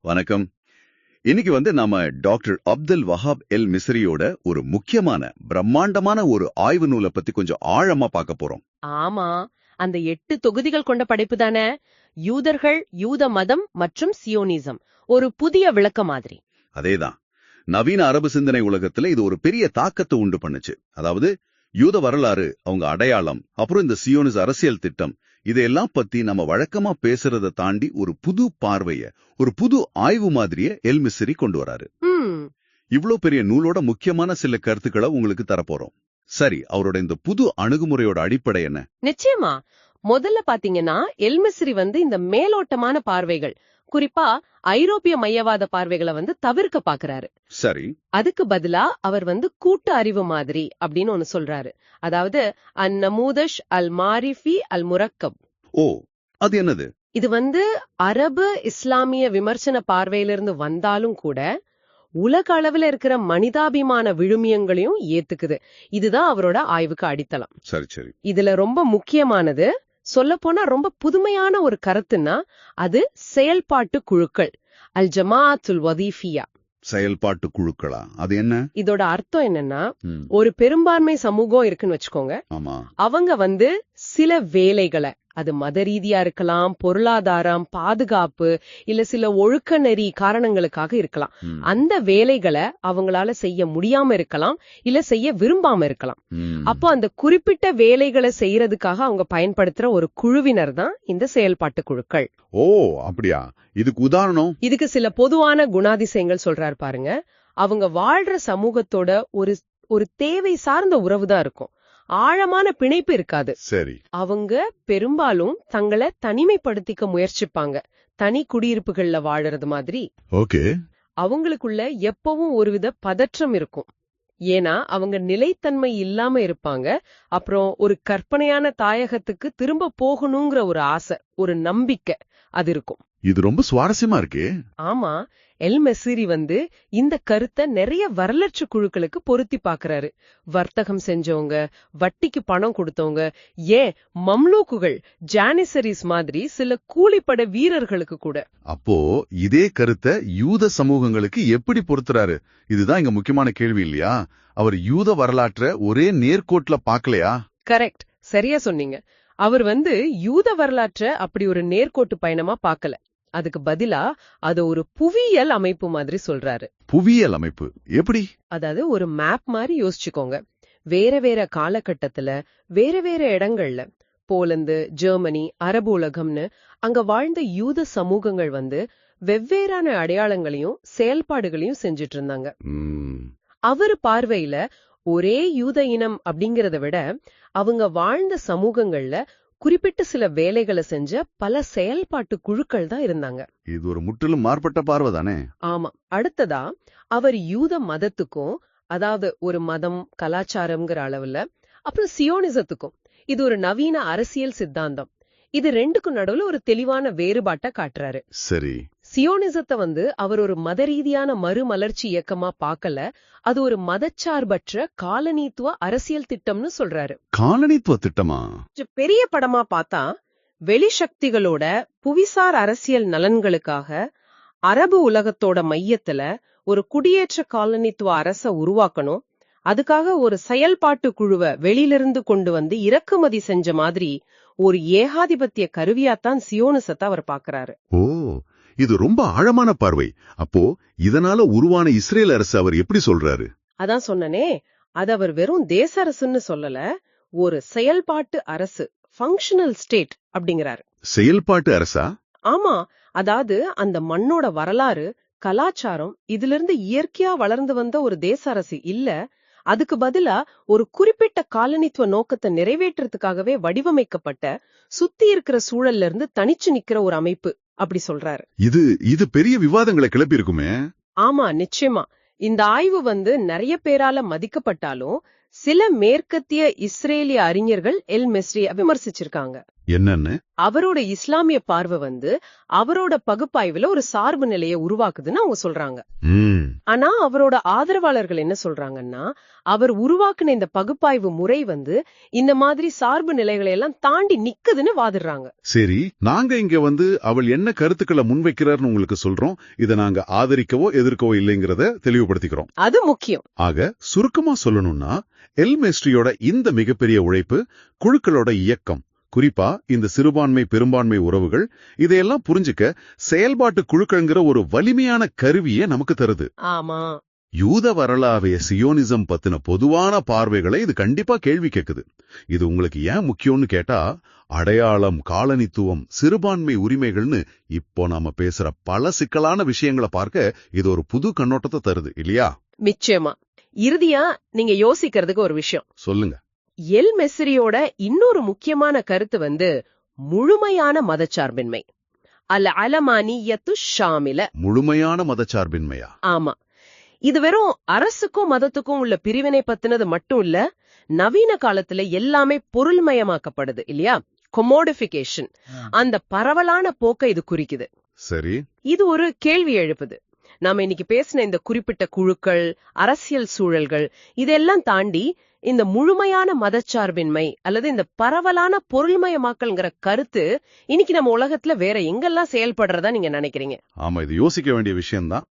வணக்கம். இன்னைக்கு வந்து நாம டாக்டர் அப்துல் வஹாப் எல் மிஸ்ரியோட ஒரு முக்கியமான பிரம்மாண்டமான ஒரு ஆய்வு நூலை பத்தி கொஞ்சம் ஆழமா பார்க்க போறோம். ஆமா. அந்த எட்டு தொகுதிகள் கொண்ட படைப்பு தானே? யூதர்கள் யூத மதம் மற்றும் சியோனிசம். ஒரு புதிய விளக்க மாதிரி. அதேதான். நவீன அரபு சிந்தனை உலகத்துல இது ஒரு பெரிய தாக்கத்தை உண்டு பண்ணுச்சு. அதாவது யூத வரலாறு அவங்க அடையாளம் அப்புறம் இந்த சியோனிஸ் அரசியல் திட்டம் இதையெல்லாம் பத்தி நம்ம வழக்கமா பேசுறத தாண்டி ஒரு புது பார்வைய ஒரு புது ஆய்வு மாதிரிய எல். மிஸ்ரி கொண்டு வராரு. இவ்ளோ பெரிய நூலோட முக்கியமான சில கருத்துக்களை உங்களுக்கு தரப்போறோம் சரி அவரோட இந்த புது அணுகுமுறையோட அடிப்படை என்ன? நிச்சயமா. முதல்ல பாத்தீங்கன்னா எல்மிஸ்ரி வந்து இந்த மேலோட்டமான பார்வைகள் குறிப்பா ஐரோப்பிய மையவாத பார்வைகளை வந்து தவிர்க்க பாக்குறாரு. சரி. அதுக்கு பதிலா அவர் வந்து கூட்டு அறிவு மாதிரி அப்படின்னு ஒன்னு சொல்றாரு. அதாவது அன் நமூதஷ் அல் மாரிஃபி அல் முரக்கப். ஓ அது என்னது? இது வந்து அரபு இஸ்லாமிய விமர்சன பார்வையிலிருந்து வந்தாலும் கூட உலக அளவுல இருக்கிற மனிதாபிமான விழுமியங்களையும் ஏத்துக்குது. இதுதான் அவரோட ஆய்வுக்கு அடித்தளம். சரி சரி. இதுல ரொம்ப முக்கியமானது சொல்லப்போனா ரொம்ப புதுமையான ஒரு கருத்துன்னா அது செயல்பாட்டு குழுக்கள். அல் ஜமாஅத்துல் வதீஃபியா. செயல்பாட்டு குழுக்களா? அது என்ன? இதோட அர்த்தம் என்னன்னா ஒரு பெரும்பான்மை சமூகம் இருக்குன்னு வச்சுக்கோங்க. அவங்க வந்து சில வேலைகளை அது மத ரீதியா இருக்கலாம் பொருளாதாரம் பாதுகாப்பு இல்ல சில ஒழுக்க நெறி காரணங்களுக்காக இருக்கலாம். அந்த வேலைகளை அவங்களால செய்ய முடியாம இருக்கலாம் இல்ல செய்ய விரும்பாம இருக்கலாம். அப்போ அந்த குறிப்பிட்ட வேலைகளை செய்யறதுக்காக அவங்க பயன்படுத்துற ஒரு குழுவினர் தான் இந்த செயல்பாட்டு குழுக்கள். ஓ அப்படியா? இதுக்கு உதாரணம்? இதுக்கு சில பொதுவான குணாதிசயங்கள் சொல்றாரு பாருங்க. அவங்க வாழ்ற சமூகத்தோட ஒரு ஒரு தேவை சார்ந்த உறவு தான் இருக்கும். ஆழமான பிணைப்பு இருக்காது. சரி. அவங்க பெரும்பாலும் தங்களை தனிமைப்படுத்திக்க முயற்சிப்பாங்க. தனி குடியிருப்புகள்ல வாழறது மாதிரி. ஓகே. அவங்களுக்குள்ள எப்பவும் ஒருவித பதற்றம் இருக்கும். ஏன்னா அவங்க நிலைத்தன்மை இல்லாம இருப்பாங்க. அப்புறம் ஒரு கற்பனையான தாயகத்துக்கு திரும்ப போகணுங்கிற ஒரு ஆசை ஒரு நம்பிக்கை அது இருக்கும். இது ரொம்ப சுவாரஸ்யமா இருக்கு. ஆமா. எல் மெஸ்ஸிரி வந்து இந்த கருத்தை நிறைய வரலாற்று குழுக்களுக்கு பொருத்தி பாக்குறாரு வர்த்தகம் செஞ்சவங்க வட்டிக்கு பணம் கொடுத்தவங்க ஏன் மம்லூக்குகள் ஜானிசரிஸ் மாதிரி சில கூலிப்பட வீரர்களுக்கு கூட. அப்போ இதே கருத்தை யூத சமூகங்களுக்கு எப்படி பொருத்துறாரு? இதுதான் இங்க முக்கியமான கேள்வி இல்லையா? அவர் யூத வரலாற்ற ஒரே நேர்கோட்ல பாக்கலையா கரெக்ட். சரியா சொன்னீங்க. அவர் வந்து யூத வரலாற்ற அப்படி ஒரு நேர்கோட்டு பயணமா பார்க்கல. அதுக்கு பதிலா அத ஒரு புவியியல் அமைப்பு மாதிரி சொல்றாரு. புவியியல் அமைப்பு. எப்படி? அதாவது ஒரு மேப் மாதிரி யோசிச்சுக்கோங்க. வேற வேற காலகட்டத்துல வேற வேற இடங்கள்ல போலந்து ஜெர்மனி அரபு உலகம்னு அங்க வாழ்ந்த யூத சமூகங்கள் வந்து வெவ்வேறான அடையாளங்களையும் செயல்பாடுகளையும் செஞ்சுட்டு இருந்தாங்க அவர் பார்வையில ஒரே யூத இனம் அப்படிங்கறத விட அவங்க வாழ்ந்த சமூகங்கள்ல குறிப்பிட்ட சில வேலைகளை செஞ்ச பல செயல்பாட்டு குழுக்கள் தான் இருந்தாங்க. இது ஒரு முற்றிலும் மாறுபட்ட பார்வை தானே? ஆமா. அடுத்ததா அவர் யூத மதத்துக்கும் அதாவது ஒரு மதம் கலாச்சாரம்ங்கிற அளவுல அப்புறம் சியோனிசத்துக்கும். இது ஒரு நவீன அரசியல் சித்தாந்தம். இது ரெண்டுக்கும் நடுவுல ஒரு தெளிவான வேறுபாட்டை காட்டுறாரு. சரி. சியோனிசத்தை வந்து அவர் ஒரு மத ரீதியான மறுமலர்ச்சி இயக்கமா பார்க்கல. அது ஒரு மதச்சார்பற்ற காலனித்துவ அரசியல் திட்டம்னு சொல்றாரு. காலனித்துவ திட்டமா? பெரிய படமா பார்த்தா வெளிசக்திகளோட புவிசார் அரசியல் நலன்களுக்காக அரபு உலகத்தோட மையத்துல ஒரு குடியேற்ற காலனித்துவ அரச உருவாக்கணும். அதுக்காக ஒரு செயல்பாட்டு குழுவை வெளியிலிருந்து கொண்டு வந்து இறக்குமதி செஞ்ச மாதிரி ஒரு ஏகாதிபத்திய கருவியாத்தான் சியோனிசத்தை அவர் பார்க்கறாரு. ஓ இது ரொம்ப ஆழமான பார்வை. அப்போ இதனால உருவான இஸ்ரேல் அரசு அவர் எப்படி சொல்றாரு? அதான் சொன்னனே அது அவர் வெறும் தேச அரசுன்னு சொல்லல ஒரு செயல்பாட்டு அரசு ஃபங்க்ஷனல் ஸ்டேட் அப்படிங்கிறாரு. செயல்பாட்டு அரசா? ஆமா அதாவது அந்த மண்ணோட வரலாறு கலாச்சாரம் இதுல இருந்து இயற்கையா வளர்ந்து வந்த ஒரு தேச அரசு இல்ல அதுக்கு பதிலா ஒரு குறிப்பிட்ட காலனித்துவ நோக்கத்தை நிறைவேற்றுறதுக்காகவே வடிவமைக்கப்பட்ட சுத்தி இருக்கிற சூழல்ல இருந்து தனிச்சு நிக்கிற ஒரு அமைப்பு. அப்படி சொல்றாரு. இது இது பெரிய விவாதங்களை கிளப்பி இருக்குமே ஆமா நிச்சயமா. இந்த ஆய்வு வந்து நிறைய பேரால மதிக்கப்பட்டாலும் சில மேற்கத்திய இஸ்ரேலிய அறிஞர்கள் எல். மெஸ்ரியை விமர்சிச்சிருக்காங்க. என்னன்னு? அவரோட இஸ்லாமிய பார்வை வந்து அவரோட பகுப்பாய்வுல ஒரு சார்பு நிலையை உருவாக்குதுன்னு அவங்க சொல்றாங்க. ஆனா அவரோட ஆதரவாளர்கள் என்ன சொல்றாங்கன்னா அவர் உருவாக்குன இந்த பகுப்பாய்வு முறை வந்து இந்த மாதிரி சார்பு நிலைகளை எல்லாம் தாண்டி நிக்குதுன்னு வாதிடுறாங்க. சரி நாங்க இங்க வந்து அவள் என்ன கருத்துக்களை முன்வைக்கிறார்னு உங்களுக்கு சொல்றோம். இதை நாங்க ஆதரிக்கவோ எதிர்க்கவோ இல்லைங்கிறத தெளிவுபடுத்திக்கிறோம். அது முக்கியம். ஆக சுருக்கமா சொல்லணும்னா எல்மெஸ்ட்ரியோட இந்த மிகப்பெரிய உழைப்பு குழுக்களோட இயக்கம் குறிப்பா இந்த சிறுபான்மை பெரும்பான்மை உறவுகள் இதையெல்லாம் புரிஞ்சுக்க செயல்பாட்டு குழுக்கள்ங்கிற ஒரு வலிமையான கருவியை நமக்கு தருது. ஆமா. யூத வரலாவைய சியோனிசம் பத்தின பொதுவான பார்வைகளை இது கண்டிப்பா கேள்வி கேக்குது. இது உங்களுக்கு ஏன் முக்கியம்னு கேட்டா அடையாளம் காலனித்துவம் சிறுபான்மை உரிமைகள்னு இப்போ நாம பேசுற பல சிக்கலான விஷயங்களை பார்க்க இது ஒரு புது கண்ணோட்டத்தை தருது இல்லையா? நிச்சயமா. இறுதியா நீங்க யோசிக்கிறதுக்கு ஒரு விஷயம். சொல்லுங்க. எல் மெஸ்ரியோட இன்னொரு முக்கியமான கருத்து வந்து முழுமையான மதச்சார்பின்மை. அல்ல அலமானியத்து ஷாமில. முழுமையான மதச்சார்பின்மையா? ஆமா. இது வெறும் அரசுக்கும் மதத்துக்கும் உள்ள பிரிவினை பத்தினது மட்டும் இல்ல நவீன காலத்துல எல்லாமே பொருள்மயமாக்கப்படுது இல்லையா? கொமோடிபிகேஷன் அந்த பரவலான போக்கை இது குறிக்குது. சரி. இது ஒரு கேள்வி எழுப்புது. நாம இன்னைக்கு பேசின இந்த குறிப்பிட்ட குழுக்கள் அரசியல் சூழல்கள் இதெல்லாம் தாண்டி இந்த முழுமையான மதச்சார்பின்மை அல்லது இந்த பரவலான பொருள்மயமாக்கல்ங்கிற கருத்து இன்னைக்கு நம்ம உலகத்துல வேற எங்கெல்லாம் செயல்படுறதா நீங்க நினைக்கிறீங்க? ஆமா இது யோசிக்க வேண்டிய விஷயம்தான்.